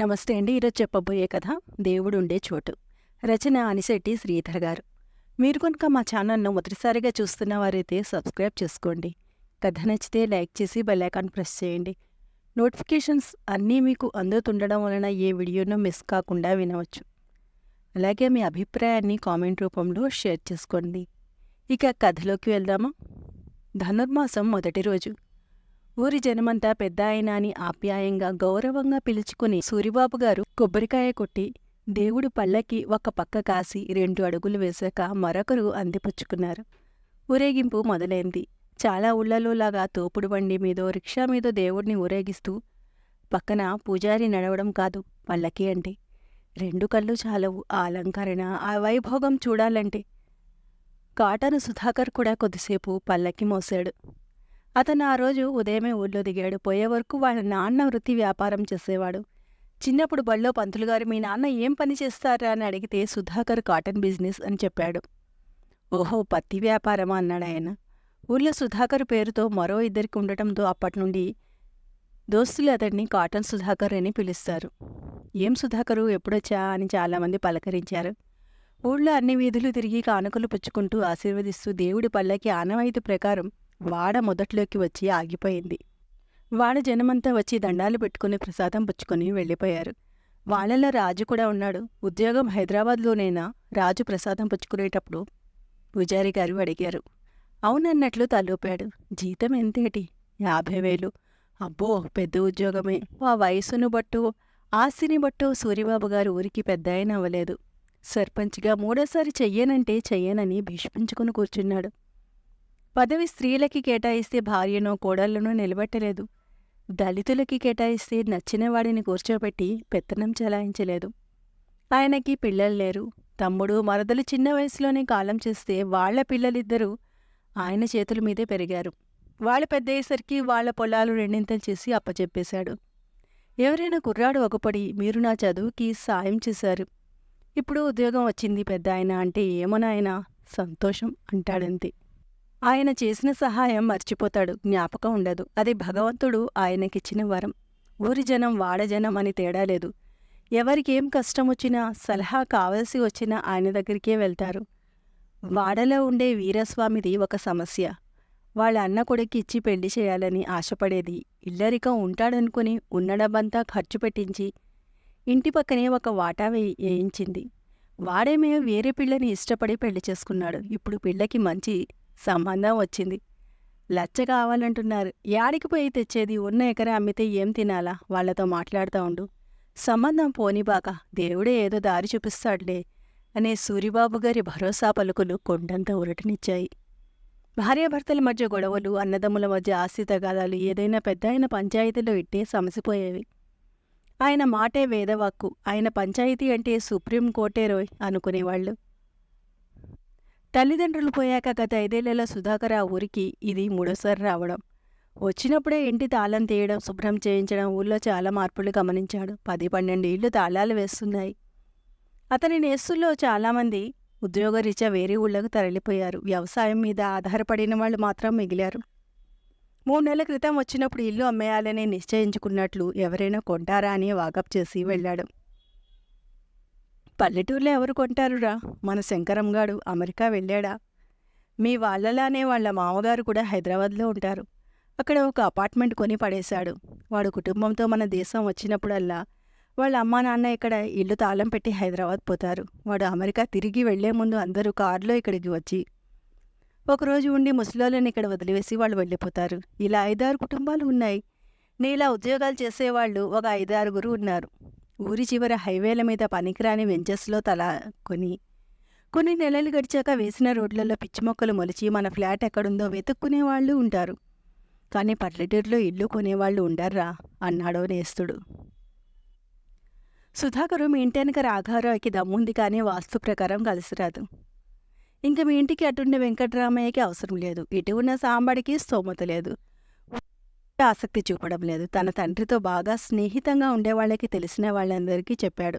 నమస్తే అండి. ఈరోజు చెప్పబోయే కథ దేవుడు ఉండే చోటు. రచన అనిశెట్టి శ్రీధర్ గారు. మీరు కనుక మా ఛానల్ను మొదటిసారిగా చూస్తున్న వారైతే సబ్స్క్రైబ్ చేసుకోండి. కథ నచ్చితే లైక్ చేసి బెల్ ఐకాన్ ప్రెస్ చేయండి. నోటిఫికేషన్స్ అన్నీ మీకు అందుతుండడం వలన ఏ వీడియోను మిస్ కాకుండా వినవచ్చు. అలాగే మీ అభిప్రాయాన్ని కామెంట్ రూపంలో షేర్ చేసుకోండి. ఇక కథలోకి వెళ్దామా? ధనుర్మాసం మొదటి రోజు. ఊరి జనమంతా పెద్ద ఆయన అని ఆప్యాయంగా గౌరవంగా పిలుచుకుని సూరిబాబు గారు కొబ్బరికాయ కొట్టి దేవుడు పల్లకి ఒక పక్క కాసి రెండు అడుగులు వేశాక మరొకరు అందిపుచ్చుకున్నారు. ఊరేగింపు మొదలైంది. చాలా ఊళ్ళలోలాగా తోపుడు బండి మీదో రిక్షా మీదో దేవుడిని ఊరేగిస్తూ పక్కన పూజారి నడవడం కాదు పల్లకి అంటే. రెండు కళ్ళు చాలవు ఆ అలంకరణ ఆ వైభోగం చూడాలంటే. కాటను సుధాకర్ కూడా కొద్దిసేపు పల్లకి మోసాడు అతను ఆ రోజు ఉదయమే ఊళ్ళో దిగాడు. పోయే వరకు వాళ్ళ నాన్న వృత్తి వ్యాపారం చేసేవాడు. చిన్నప్పుడు బళ్ళో పంతులు గారు మీ నాన్న ఏం పని చేస్తారా? అని అడిగితే సుధాకర్ కాటన్ బిజినెస్ అని చెప్పాడు. ఓహో పత్తి వ్యాపారమా? అన్నాడు ఆయన. ఊళ్ళో సుధాకర్ పేరుతో మరో ఇద్దరికి ఉండటంతో అప్పటి నుండి దోస్తులు అతడిని కాటన్ సుధాకర్ అని పిలుస్తారు. ఏం సుధాకరు ఎప్పుడొచ్చా? అని చాలామంది పలకరించారు. ఊళ్ళో అన్ని వీధులు తిరిగి కానుకలు పుచ్చుకుంటూ ఆశీర్వదిస్తూ దేవుడి పల్లకి ఆనవాయితీ ప్రకారం వాడ మొదట్లోకి వచ్చి ఆగిపోయింది. వాడ జనమంతా వచ్చి దండాలు పెట్టుకుని ప్రసాదం పుచ్చుకొని వెళ్ళిపోయారు. వాళ్ళలో రాజు కూడా ఉన్నాడు. ఉద్యోగం హైదరాబాద్లోనేనా రాజు ప్రసాదం పుచ్చుకునేటప్పుడు పూజారి గారు అడిగారు. అవునన్నట్లు తలూపాడు. జీతం ఎంతేటి? యాభై వేలు. అబ్బో పెద్ద ఉద్యోగమే. ఆ వయసును బట్టు ఆస్తిని బట్టు సూర్యబాబు గారు ఊరికి పెద్ద అయిన అవ్వలేదు. సర్పంచ్గా మూడోసారి చెయ్యనంటే చెయ్యనని భీష్మించుకుని కూర్చున్నాడు. పదవి స్త్రీలకి కేటాయిస్తే భార్యనో కోడళ్ళను నిలబెట్టలేదు. దళితులకి కేటాయిస్తే నచ్చిన వాడిని కూర్చోబెట్టి పెత్తనం చెలాయించలేదు. ఆయనకి పిల్లలు లేరు. తమ్ముడు మరదలు చిన్న వయసులోనే కాలం చేస్తే వాళ్ళ పిల్లలిద్దరూ ఆయన చేతుల మీదే పెరిగారు. వాళ్ళు పెద్దయ్యేసరికి వాళ్ళ పొలాలు రెండింతలు చేసి అప్పచెప్పేశాడు. ఎవరైనా కుర్రాడు ఒకపడి మీరు నా చదువుకి సాయం చేశారు. ఇప్పుడు ఉద్యోగం వచ్చింది పెద్ద ఆయన అంటే ఏమోనాయనా సంతోషం అంటాడంతే. ఆయన చేసిన సహాయం మర్చిపోతాడు. జ్ఞాపకం ఉండదు. అది భగవంతుడు ఆయనకిచ్చిన వరం. ఊరి జనం వాడజనం అని తేడా లేదు. ఎవరికేం కష్టం వచ్చినా సలహా కావలసి వచ్చినా ఆయన దగ్గరికే వెళ్తారు. వాడలో ఉండే వీరస్వామిది ఒక సమస్య. వాళ్ళ అన్న కొడుకు ఇచ్చి పెళ్ళి చేయాలని ఆశపడేది. ఇల్లరికం ఉంటాడనుకుని ఉన్నడబంతా ఖర్చు పెట్టించి ఇంటి పక్కనే ఒక వాటా వేయించింది. వాడేమే వేరే పిల్లని ఇష్టపడి పెళ్ళి చేసుకున్నాడు. ఇప్పుడు పిల్లకి మంచి సంబంధం వచ్చింది. లచ్చ కావాలంటున్నారు. యాడికి పోయి తెచ్చేది ఉన్న ఎకరా అమ్మితే ఏం తినాలా? వాళ్ళతో మాట్లాడుతూ ఉండు. సంబంధం పోనిబాక దేవుడే ఏదో దారి చూపిస్తాడులే అనే సూరిబాబు గారి భరోసా పలుకులు కొండంత ఉరటనిచ్చాయి భార్యాభర్తల మధ్య గొడవలు అన్నదమ్ముల మధ్య ఆస్తి తగాదాలు ఏదైనా పెద్ద ఆయన పంచాయతీలో ఇట్టే సమసిపోయేవి. ఆయన మాటే వేదవాక్కు. ఆయన పంచాయతీ అంటే సుప్రీం కోర్టేరోయ్ అనుకునేవాళ్ళు. తల్లిదండ్రులు పోయాక గత ఐదేళ్ళలో సుధాకర్ ఆ ఊరికి ఇది మూడోసారి రావడం. వచ్చినప్పుడే ఇంటి తాళం తీయడం శుభ్రం చేయించడం ఊళ్ళో చాలా మార్పులు గమనించాడు. పది పన్నెండు ఇళ్ళు తాళాలు వేస్తున్నాయి. అతని నేస్తుల్లో చాలామంది ఉద్యోగరీత్యా వేరే ఊళ్ళకు తరలిపోయారు. వ్యవసాయం మీద ఆధారపడిన వాళ్ళు మాత్రం మిగిలారు. మూడు నెలల క్రితం వచ్చినప్పుడు ఇల్లు అమ్మేయాలని నిశ్చయించుకున్నట్లు ఎవరైనా కొంటారా అని వాకప్ చేసి వెళ్ళాడు. పల్లెటూర్లో ఎవరు కొంటారురా? మన శంకరంగాడు అమెరికా వెళ్ళాడా? మీ వాళ్ళలానే వాళ్ళ మామగారు కూడా హైదరాబాద్లో ఉంటారు. అక్కడ ఒక అపార్ట్మెంట్ కొని పడేశాడు. వాడు కుటుంబంతో మన దేశం వచ్చినప్పుడల్లా వాళ్ళ అమ్మా నాన్న ఇక్కడ ఇల్లు తాళం పెట్టి హైదరాబాద్ పోతారు. వాడు అమెరికా తిరిగి వెళ్ళే ముందు అందరూ కారులో ఇక్కడికి వచ్చి ఒకరోజు ఉండి ముసలోళ్ళని ఇక్కడ వదిలివేసి వాళ్ళు వెళ్ళిపోతారు. ఇలా ఐదారు కుటుంబాలు ఉన్నాయి. నీలా ఉద్యోగాలు చేసేవాళ్ళు ఒక ఐదారుగురు ఉన్నారు. ఊరి చివర హైవేల మీద పనికిరాని వెంచెస్లో తల కొని కొన్ని నెలలు గడిచాక వేసిన రోడ్లలో పిచ్చి మొక్కలు మొలిచి మన ఫ్లాట్ ఎక్కడుందో వెతుక్కునే వాళ్ళు ఉంటారు. కానీ పల్లెటూరులో ఇల్లు కొనేవాళ్ళు ఉండర్రా అన్నాడో నేస్తుడు. సుధాకరు మీ ఇంటి వెనక రాఘారావుకి దమ్ముంది కానీ వాస్తు ప్రకారం కలిసిరాదు ఇంక మీ ఇంటికి అటుండే వెంకటరామయ్యకి అవసరం లేదు. ఇటు ఉన్న సాంబడికి స్తోమత లేదు. ఆసక్తి చూపడం లేదు. తన తండ్రితో బాగా స్నేహితంగా ఉండేవాళ్ళకి తెలిసిన వాళ్ళందరికీ చెప్పాడు.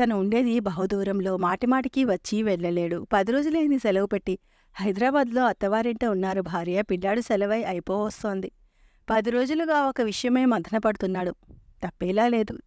తను ఉండేది బహుదూరంలో మాటిమాటికి వచ్చి వెళ్ళలేడు. పది రోజులైంది సెలవు పెట్టి. హైదరాబాద్లో అత్తవారింట ఉన్నారు భార్య. పిల్లాడు సెలవై అయిపోవస్తోంది. పది రోజులుగా ఒక విషయమే మథనపడుతున్నాడు తప్పేలా లేదు.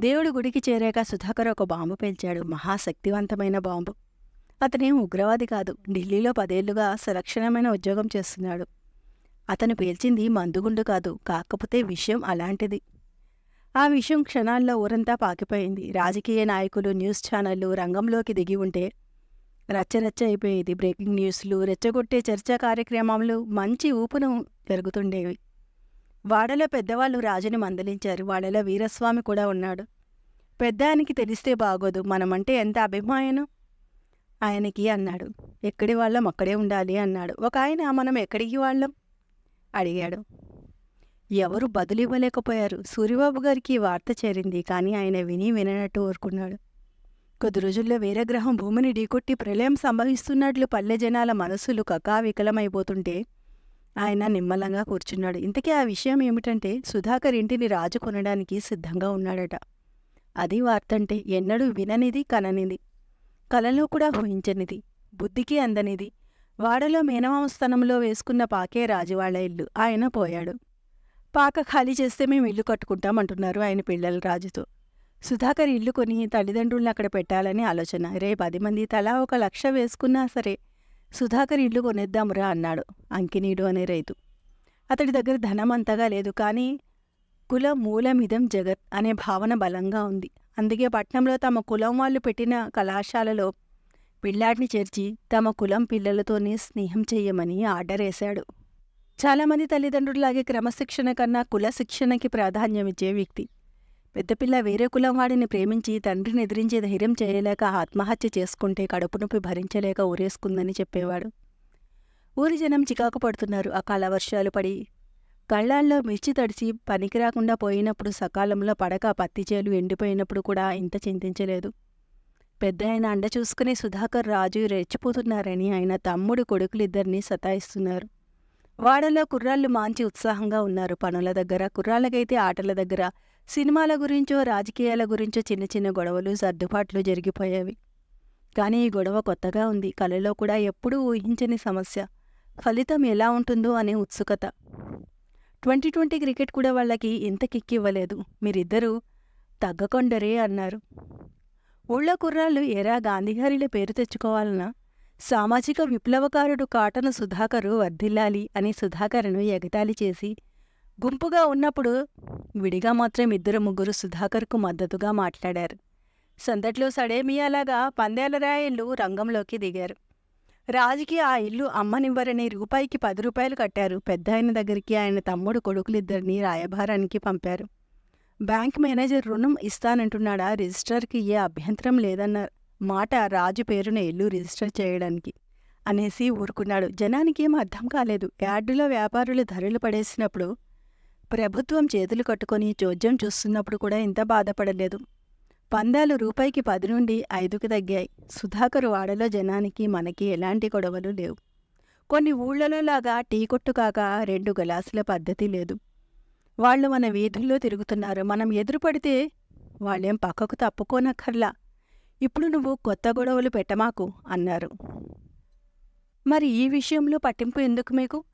దేవుడు గుడికి చేరాక సుధాకర్ ఒక బాంబు పేల్చాడు. మహాశక్తివంతమైన బాంబు. అతనేం ఉగ్రవాది కాదు. ఢిల్లీలో పదేళ్ళుగా సలక్షణమైన ఉద్యోగం చేస్తున్నాడు. అతను పేల్చింది మందుగుండు కాదు కాకపోతే విషయం అలాంటిది. ఆ విషయం క్షణాల్లో ఊరంతా పాకిపోయింది. రాజకీయ నాయకులు న్యూస్ ఛానళ్ళు రంగంలోకి దిగి ఉంటే రచ్చరచ్చ అయిపోయేది. బ్రేకింగ్ న్యూస్లు రెచ్చగొట్టే చర్చా కార్యక్రమాలు మంచి ఊపును జరుగుతుండేవి. వాడలో పెద్దవాళ్ళు రాజుని మందలించారు. వాళ్ళలో వీరస్వామి కూడా ఉన్నాడు. పెద్దానికి తెలిస్తే బాగోదు. మనమంటే ఎంత అభిమానం ఆయనకి అన్నాడు. ఎక్కడి వాళ్ళం అక్కడే ఉండాలి అన్నాడు. ఒక ఆయన మనం ఎక్కడికి వాళ్ళం? అడిగాడు. ఎవరు బదులివ్వలేకపోయారు. సూర్యబాబు గారికి ఈ వార్త చేరింది కానీ ఆయన విని విననట్టు ఊరుకున్నాడు. కొద్ది రోజుల్లో వేరే గ్రహం భూమిని ఢీకొట్టి ప్రళయం సంభవిస్తున్నట్లు పల్లె జనాల మనసులు కకావికలమైపోతుంటే ఆయన నిమ్మలంగా కూర్చున్నాడు. ఇంతకీ ఆ విషయం ఏమిటంటే సుధాకర్ ఇంటిని రాజు కొనడానికి సిద్ధంగా ఉన్నాడట. అది వార్తంటే ఎన్నడూ విననిది కననిది. కలలో కూడా ఊహించనిది. బుద్ధికి అందనిది. వాడలో మేనమామ స్థానంలో వేసుకున్న పాకే రాజువాళ్ళ ఇల్లు. ఆయన పోయాడు. పాక ఖాళీ చేస్తే మేము ఇల్లు కట్టుకుంటామంటున్నారు ఆయన పిల్లల రాజుతో. సుధాకర్ ఇల్లు కొని తల్లిదండ్రుల్ని అక్కడ పెట్టాలని ఆలోచన. రే పది మంది తలా ఒక లక్ష వేసుకున్నా సరే సుధాకర్ ఇల్లు కొనేద్దామురా అన్నాడు అంకినీడు అనే రైతు. అతడి దగ్గర ధనం అంతగా లేదు కానీ కుల మూలమిదం జగత్ అనే భావన బలంగా ఉంది. అందుకే పట్నంలో తమ కులం వాళ్ళు పెట్టిన కళాశాలలో పిల్లాడిని చేర్చి తమ కులం పిల్లలతోనే స్నేహం చెయ్యమని ఆర్డర్ వేశాడు. చాలామంది తల్లిదండ్రులాగే క్రమశిక్షణ కన్నా కుల శిక్షణకి ప్రాధాన్యమిచ్చే వ్యక్తి. పెద్దపిల్ల వేరే కులం వాడిని ప్రేమించి తండ్రిని ఎదిరించే ధైర్యం చేయలేక ఆత్మహత్య చేసుకుంటే కడుపు నొప్పి భరించలేక ఊరేసుకుందని చెప్పేవాడు. ఊరి జనం చికాకు పడుతున్నారు. అకాల వర్షాలు పడి కళ్ళాల్లో మిర్చి తడిసి పనికి రాకుండా పోయినప్పుడు సకాలంలో పడక పత్తి చేలు ఎండిపోయినప్పుడు కూడా ఇంత చింతించలేదు. పెద్ద ఆయన అండ చూసుకుని సుధాకర్ రాజు రెచ్చిపోతున్నారని ఆయన తమ్ముడు కొడుకులిద్దరినీ సతాయిస్తున్నారు. వాడలో కుర్రాళ్ళు మాంచి ఉత్సాహంగా ఉన్నారు. పనుల దగ్గర కుర్రాళ్ళకైతే ఆటల దగ్గర సినిమాల గురించో రాజకీయాల గురించో చిన్న చిన్న గొడవలు సర్దుబాట్లు జరిగిపోయేవి. కానీ ఈ గొడవ కొత్తగా ఉంది. కళలో కూడా ఎప్పుడూ ఊహించని సమస్య. ఫలితం ఎలా ఉంటుందో అనే ఉత్సుకత. ట్వంటీ ట్వంటీ క్రికెట్ కూడా వాళ్ళకి ఇంత కిక్కివ్వలేదు. మీరిద్దరూ తగ్గకొండరే అన్నారు. ఊళ్ళో కుర్రాళ్ళు ఎరా గాంధీగారిల పేరు తెచ్చుకోవాలన్నా సామాజిక విప్లవకారుడు కాటను సుధాకరు వర్ధిల్లాలి అని సుధాకర్ను ఎగతాళి చేసి గుంపుగా ఉన్నప్పుడు విడిగా మాత్రం ఇద్దరు ముగ్గురు సుధాకర్కు మద్దతుగా మాట్లాడారు. సందట్లో సడేమియాలాగా పందేల రాయిళ్ళు రంగంలోకి దిగారు. రాజుకి ఆ ఇల్లు అమ్మనివ్వరని రూపాయికి పది రూపాయలు కట్టారు. పెద్ద ఆయన దగ్గరికి ఆయన తమ్ముడు కొడుకులిద్దరిని రాయభారానికి పంపారు. బ్యాంక్ మేనేజర్ రుణం ఇస్తానంటున్నాడా? రిజిస్టర్కి ఏ అభ్యంతరం లేదన్న మాట రాజు పేరున ఇల్లు రిజిస్టర్ చేయడానికి అనేసి ఊరుకున్నాడు. జనానికి ఏం అర్థం కాలేదు. యార్డులో వ్యాపారులు ధరలు పడేసినప్పుడు ప్రభుత్వం చేతులు కట్టుకొని చోద్యం చూస్తున్నప్పుడు కూడా ఇంత బాధపడలేదు. పందాలు రూపాయికి పది నుండి ఐదుకి తగ్గాయి. సుధాకర్ వాడలో జనానికి మనకి ఎలాంటి గొడవలు లేవు. కొన్ని ఊళ్ళలో లాగా టీ కొట్టు కాక రెండు గ్లాసుల పద్ధతి లేదు. వాళ్ళు మన వీధుల్లో తిరుగుతున్నారు. మనం ఎదురుపడితే వాళ్ళేం పక్కకు తప్పుకోనక్కర్లా. ఇప్పుడు నువ్వు కొత్త గొడవలు పెట్టమాకు అన్నారు. మరి ఈ విషయంలో పట్టింపు ఎందుకు మీకు?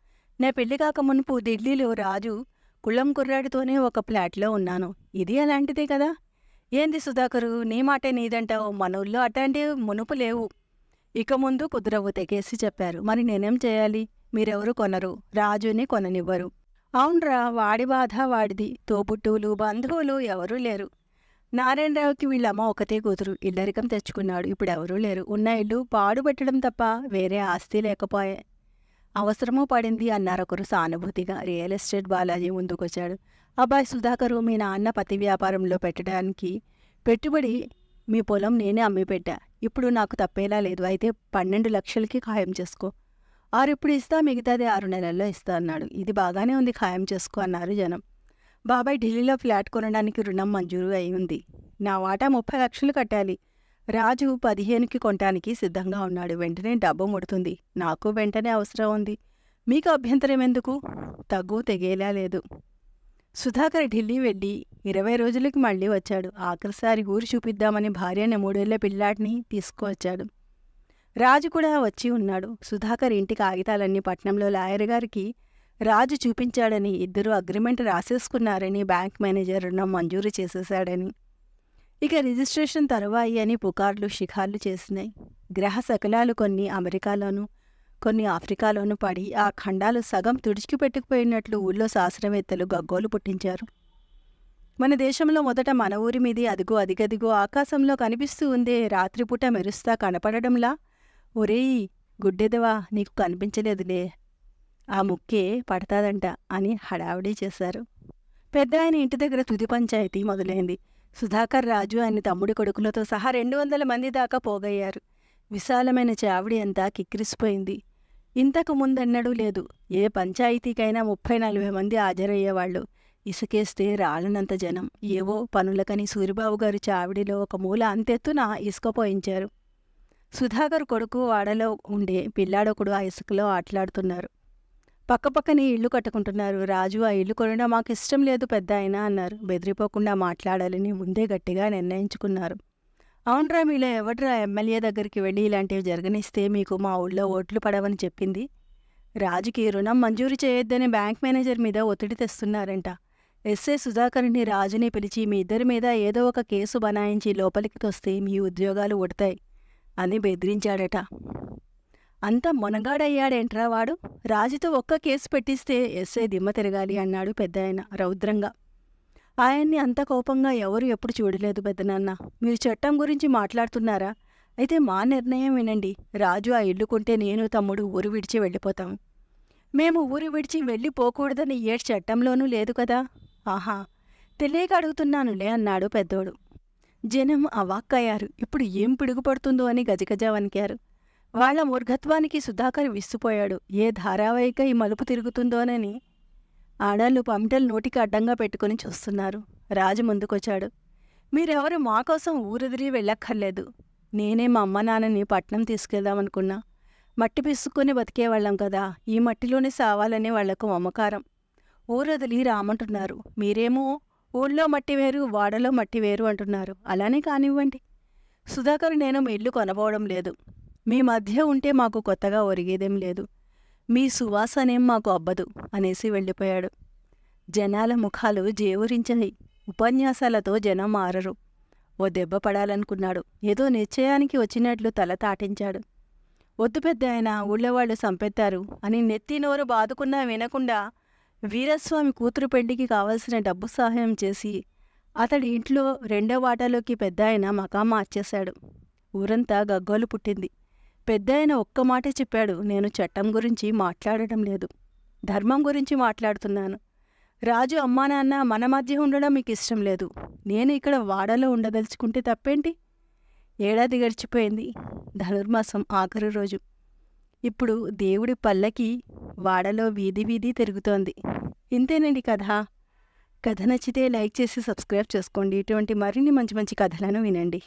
నా పెళ్ళి కాక మునుపు ఢిల్లీలో రాజు కుళ్ళం కుర్రాడితోనే ఒక ఫ్లాట్లో ఉన్నాను. ఇది అలాంటిదే కదా? ఏంది సుధాకరు నీ మాటే నీదంటావు? మన ఊళ్ళో అట్లాంటి మునుపు లేవు. ఇక ముందు కుదరవు తెగేసి చెప్పారు. మరి నేనేం చేయాలి? మీరెవరు కొనరు. రాజుని కొననివ్వరు. అవునరా వాడి బాధ వాడిది. తోబుట్టువులు బంధువులు ఎవరూ లేరు. నారాయణరావుకి వీళ్ళమ్మ ఒకతే కూతురు. ఇల్లరికం తెచ్చుకున్నాడు. ఇప్పుడు ఎవరూ లేరు. ఉన్న ఇల్లు పాడుపెట్టడం తప్ప వేరే ఆస్తి లేకపోయే అవసరమూ పడింది అన్నారొకరు సానుభూతిగా. రియల్ ఎస్టేట్ బాలాజీ ముందుకొచ్చాడు. అబ్బాయి సుధాకరు మీ నాన్న పత్తి వ్యాపారంలో పెట్టడానికి పెట్టుబడి మీ పొలం నేనే అమ్మి పెట్టా ఇప్పుడు నాకు తప్పేలా లేదు. అయితే పన్నెండు లక్షలకి ఖాయం చేసుకో. ఆరు ఇప్పుడు ఇస్తా మిగతాది ఆరు నెలల్లో ఇస్తా అన్నాడు. ఇది బాగానే ఉంది ఖాయం చేసుకో అన్నారు జనం. బాబాయ్ ఢిల్లీలో ఫ్లాట్ కొనడానికి రుణం మంజూరు అయి ఉంది. నా వాటా ముప్పై లక్షలు కట్టాలి. రాజు పదిహేనుకి కొనటానికి సిద్ధంగా ఉన్నాడు. వెంటనే డబ్బు ముడుతుంది. నాకు వెంటనే అవసరం ఉంది. మీకు అభ్యంతరం ఎందుకు? తగ్గు తెగేలా లేదు. సుధాకర్ ఢిల్లీ వెళ్ళి ఇరవై రోజులకి మళ్ళీ వచ్చాడు. ఆఖరిసారి ఊరు చూపిద్దామని భార్యని మూడేళ్ళ పిల్లాడిని తీసుకువచ్చాడు. రాజు కూడా వచ్చి ఉన్నాడు. సుధాకర్ ఇంటి కాగితాలన్నీ పట్నంలో లాయర్ గారికి రాజు చూపించాడని ఇద్దరు అగ్రిమెంట్ రాసేసుకున్నారని బ్యాంక్ మేనేజర్ రుణం మంజూరు చేసేశాడని. ఇక రిజిస్ట్రేషన్ తరువాయి అని పుకార్లు షికార్లు చేసినాయి. గ్రహ శకలాలు కొన్ని అమెరికాలోనూ కొన్ని ఆఫ్రికాలోనూ పడి ఆ ఖండాలు సగం తుడిచిపెట్టుకుపోయినట్లు ఊళ్ళో శాస్త్రవేత్తలు గగ్గోలు పుట్టించారు. మన దేశంలో మొదట మన ఊరి మీది అదిగో అదిగదిగో ఆకాశంలో కనిపిస్తూ ఉందే రాత్రిపూట మెరుస్తా కనపడడంలా ఒరేయ్ గుడ్డెదవా నీకు కనిపించలేదులే. ఆ ముక్కే పడతాదంట అని హడావిడి చేశారు. పెద్ద ఆయన ఇంటి దగ్గర తుది పంచాయతీ మొదలైంది. సుధాకర్ రాజు ఆయన తమ్ముడి కొడుకులతో సహా రెండు వందల మంది దాకా పోగయ్యారు. విశాలమైన చావిడి అంతా కిక్కిరిసిపోయింది. ఇంతకు ముందెన్నడూ లేదు. ఏ పంచాయతీకైనా ముప్పై నలభై మంది హాజరయ్యేవాళ్ళు. ఇసుకేస్తే రాళ్ళనంత జనం. ఏవో పనులకని సూరిబాబు గారు చావిడిలో ఒక మూల అంతెత్తున ఇసుక పోయించారు. సుధాకర్ కొడుకు వాడలో ఉండే పిల్లాడొకడు ఆ ఇసుకలో ఆటలాడుతున్నారు. పక్కపక్కనే ఇల్లు కట్టుకుంటున్నారు. రాజు ఆ ఇల్లు కొనడం మాకు ఇష్టం లేదు పెద్ద అయినా అన్నారు. బెదిరిపోకుండా మాట్లాడాలని ముందే గట్టిగా నిర్ణయించుకున్నారు. అవునరా మీలో ఎవడరా ఎమ్మెల్యే దగ్గరికి వెళ్ళి ఇలాంటివి జరగనిస్తే మీకు మా ఊళ్ళో ఓట్లు పడవని చెప్పింది? రాజుకి రుణం మంజూరు చేయొద్దని బ్యాంక్ మేనేజర్ మీద ఒత్తిడి తెస్తున్నారంట. ఎస్ఏ సుధాకర్ని రాజుని పిలిచి మీ ఇద్దరి మీద ఏదో ఒక కేసు బనాయించి లోపలికి తొస్తే మీ ఉద్యోగాలు ఉడతాయి అని బెదిరించాడట. అంత మొనగాడయ్యాడేంట్రా వాడు? రాజుతో ఒక్క కేసు పెట్టిస్తే ఎస్ఐ దిమ్మ తిరగాలి అన్నాడు పెద్దాయన రౌద్రంగా. ఆయన్ని అంత కోపంగా ఎవరు ఎప్పుడు చూడలేదు పెద్దనాన్న. మీరు చట్టం గురించి మాట్లాడుతున్నారా? అయితే మా నిర్ణయం వినండి. రాజు ఆ ఇల్లు కొంటే నేను తమ్ముడు ఊరు విడిచి వెళ్ళిపోతాం. మేము ఊరు విడిచి వెళ్ళిపోకూడదని ఏ చట్టంలోనూ లేదు కదా? ఆహా! తెలియక అడుగుతున్నానులే అన్నాడు పెద్దోడు. జనం అవాక్కయ్యారు ఇప్పుడు ఏం పిడుగుపడుతుందో అని గజగజ వణికారు. వాళ్ళ మూర్ఘత్వానికి సుధాకర్ విస్తుపోయాడు ఏ ధారావాహిక ఈ మలుపు తిరుగుతుందోనని ఆడాళ్ళు పమిటలు నోటికి అడ్డంగా పెట్టుకుని చూస్తున్నారు. రాజు ముందుకొచ్చాడు. మీరెవరు? మా కోసం ఊరెదిరి వెళ్ళక్కర్లేదు. నేనే మా అమ్మ నాన్నని పట్నం తీసుకెళ్దామనుకున్నా. మట్టి పిసుక్కుని బతికేవాళ్ళం కదా. ఈ మట్టిలోనే సావాలనే వాళ్ళకు మమకారం. ఊరొదిలి రామంటున్నారు. మీరేమో ఊళ్ళో మట్టి వేరు వాడలో మట్టి వేరు అంటున్నారు. అలానే కానివ్వండి. సుధాకర్ నేను మీ ఇల్లు కొనబోవడం లేదు. మీ మధ్య ఉంటే మాకు కొత్తగా ఒరిగేదేం లేదు. మీ సువాసనేం మాకు అబ్బదు అనేసి వెళ్ళిపోయాడు. జనాల ముఖాలు జేవురించాయి ఉపన్యాసాలతో జనం మారరు. ఓ దెబ్బ పడాలనుకున్నాడు. ఏదో నిశ్చయానికి వచ్చినట్లు తల తాటించాడు. వద్దు పెద్ద ఆయన ఊళ్ళోవాళ్ళు సంపెత్తారు అని నెత్తి నోరు బాదుకున్నా వినకుండా వీరస్వామి కూతురు పెళ్ళికి కావలసిన డబ్బు సహాయం చేసి అతడి ఇంట్లో రెండో వాటాలోకి పెద్ద ఆయన మకాం మార్చేశాడు. ఊరంతా గగ్గోలు పుట్టింది. పెద్దాయన ఒక్క మాటే చెప్పాడు. నేను చట్టం గురించి మాట్లాడటం లేదు. ధర్మం గురించి మాట్లాడుతున్నాను. రాజు అమ్మా నాన్న మన మధ్య ఉండడం మీకు ఇష్టం లేదు. నేను ఇక్కడ వాడలో ఉండదలుచుకుంటే తప్పేంటి? ఏడాది గడిచిపోయింది. ధనుర్మాసం ఆఖరి రోజు. ఇప్పుడు దేవుడి పల్లకి వాడలో వీధి వీధి తిరుగుతోంది. ఇంతేనండి కథ. కథ నచ్చితే లైక్ చేసి సబ్స్క్రైబ్ చేసుకోండి. ఇటువంటి మరిన్ని మంచి మంచి కథలను వినండి.